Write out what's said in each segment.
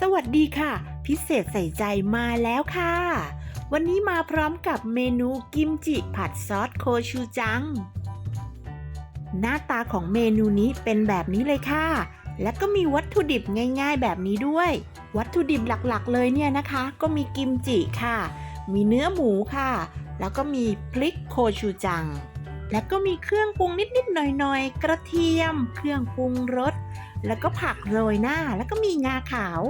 สวัสดีค่ะ พิเศษใส่ใจมาแล้วค่ะ วันนี้มาพร้อมกับเมนูกิมจิผัดซอสโคชูจัง หน้าตาของเมนูนี้เป็นแบบนี้เลยค่ะ และก็มีวัตถุดิบง่ายๆ แบบนี้ด้วย วัตถุดิบหลักๆ เลยเนี่ยนะคะ ก็มีกิมจิค่ะ มีเนื้อหมูค่ะ แล้วก็มีพริกโคชูจัง และก็มีเครื่องปรุงนิดๆหน่อยๆ กระเทียม เครื่องปรุงรส แล้วก็ผักโรยหน้าแล้วก็มีงาขาว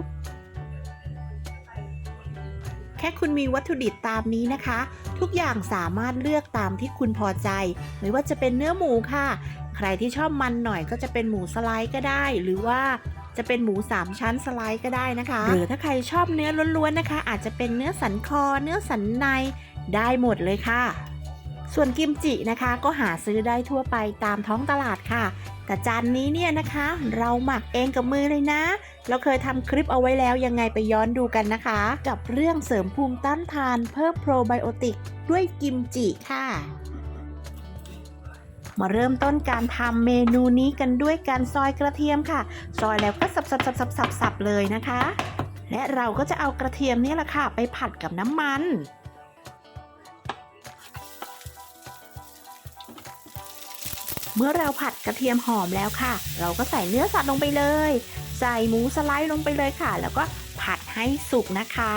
แค่คุณมีวัตถุดิบตามนี้นะคะ ทุกอย่างสามารถเลือกตามที่คุณพอใจ ไม่ว่าจะเป็นเนื้อหมูค่ะ ใครที่ชอบมันหน่อยก็จะเป็นหมูสไลด์ก็ได้ หรือว่าจะเป็นหมูสามชั้นสไลด์ก็ได้นะคะ หรือถ้าใครชอบเนื้อล้วนๆนะคะ อาจจะเป็นเนื้อสันคอ เนื้อสันในได้หมดเลยค่ะ ส่วนกิมจินะคะก็หาซื้อได้ทั่วไปตามท้องตลาดค่ะ แต่จานนี้เนี่ยนะคะ เราหมักเองกับมือเลยนะ เราเคยทำคลิปเอาไว้แล้วยังไงไปย้อนดูกันนะคะ กับเรื่องเสริมภูมิต้านทานเพิ่มโปรไบโอติกด้วยกิมจิค่ะ มาเริ่มต้นการทำเมนูนี้กันด้วยการซอยกระเทียมค่ะ ซอยแล้วก็สับสับสับสับสับสับเลยนะคะ และเราก็จะเอากระเทียมนี่แหละค่ะ ไปผัดกับน้ำมัน เมื่อเราผัดกระเทียมหอมแล้วค่ะ เราก็ใส่เนื้อสัตว์ลงไปเลย ใส่หมูสไลด์ลงไปเลยค่ะ แล้วก็ผัดให้สุกนะคะ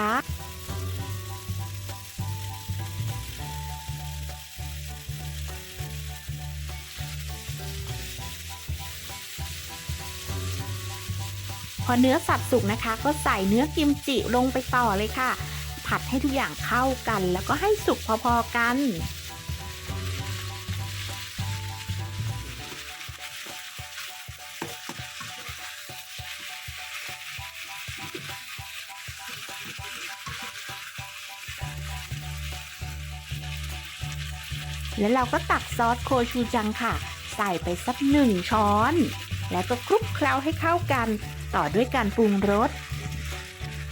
พอเนื้อสัตว์สุกนะคะ ก็ใส่เนื้อกิมจิลงไปต่อเลยค่ะ ผัดให้ทุกอย่างเข้ากัน แล้วก็ให้สุกพอๆกัน แล้วเราก็ตักซอสโคชูจังค่ะ ใส่ไปสักหนึ่งช้อน แล้วก็คลุกเคล้าให้เข้ากัน ต่อด้วยการปรุงรส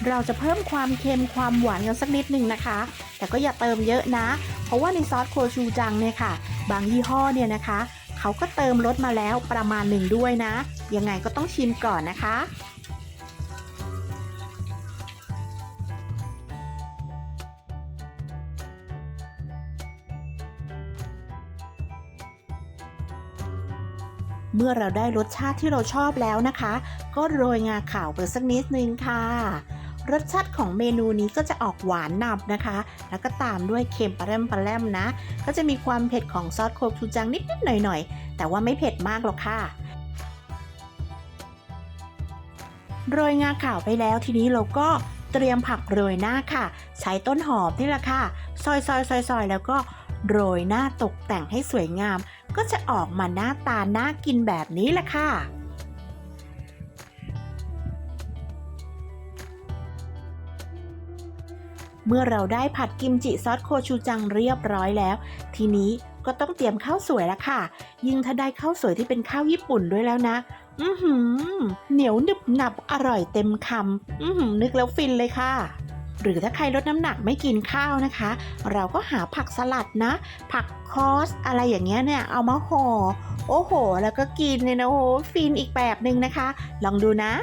เราจะเพิ่มความเค็มความหวานกันสักนิดหนึ่งนะคะ แต่ก็อย่าเติมเยอะนะ เพราะว่าในซอสโคชูจังเนี่ยค่ะ บางยี่ห้อเนี่ยนะคะ เขาก็เติมรสมาแล้วประมาณหนึ่งด้วยนะ ยังไงก็ต้องชิมก่อนนะคะ เมื่อเราได้รสชาติที่เราชอบแล้วนะคะ ก็โรยงาขาวไปสักนิดนึงค่ะ รสชาติของเมนูนี้ก็จะออกหวานนำนะคะ แล้วก็ตามด้วยเค็มปลาแรมปลาแรมนะ ก็จะมีความเผ็ดของซอสโคชูจังนิดๆหน่อยๆ แต่ว่าไม่เผ็ดมากหรอกค่ะโรยงาขาวไปแล้วทีนี้เราก็เตรียมผักโรยหน้าค่ะ ใช้ต้นหอมนี่แหละค่ะ ซอยๆๆแล้วก็ โรยหน้าตกแต่งให้สวยงาม ก็จะออกมาหน้าตาน่ากินแบบนี้แหละค่ะเมื่อเราได้ผัดกิมจิซอสโคชูจังเรียบร้อยแล้ว ทีนี้ก็ต้องเตรียมข้าวสวยแล้วค่ะ ยิ่งถ้าได้ข้าวสวยที่เป็นข้าวญี่ปุ่นด้วยแล้วนะ อือหือ เหนียวหนึบหนับอร่อยเต็มคำอือหือ นึกแล้วฟินเลยค่ะ หรือถ้าใครลดน้ำหนักไม่กินข้าวนะคะ เราก็หาผักสลัดนะ ผักคอสอะไรอย่างเงี้ยเนี่ยเอามาห่อโอ้โห แล้วก็กินเนี่ยนะโอ้โหฟินอีกแบบหนึ่งนะคะ ลองดูนะ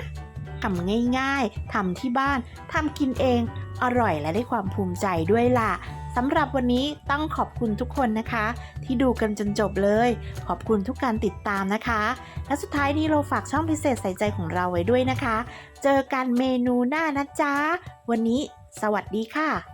ทำง่ายๆทำที่บ้านทำกินเองอร่อยและได้ความภูมิใจด้วยล่ะสำหรับวันนี้ต้องขอบคุณทุกคนนะคะ ที่ดูกันจนจบเลย ขอบคุณทุกการติดตามนะคะ และสุดท้ายนี้เราฝากช่องพิเศษใส่ใจของเราไว้ด้วยนะคะ เจอกันเมนูหน้านะจ๊ะ วันนี้ สวัสดีค่ะ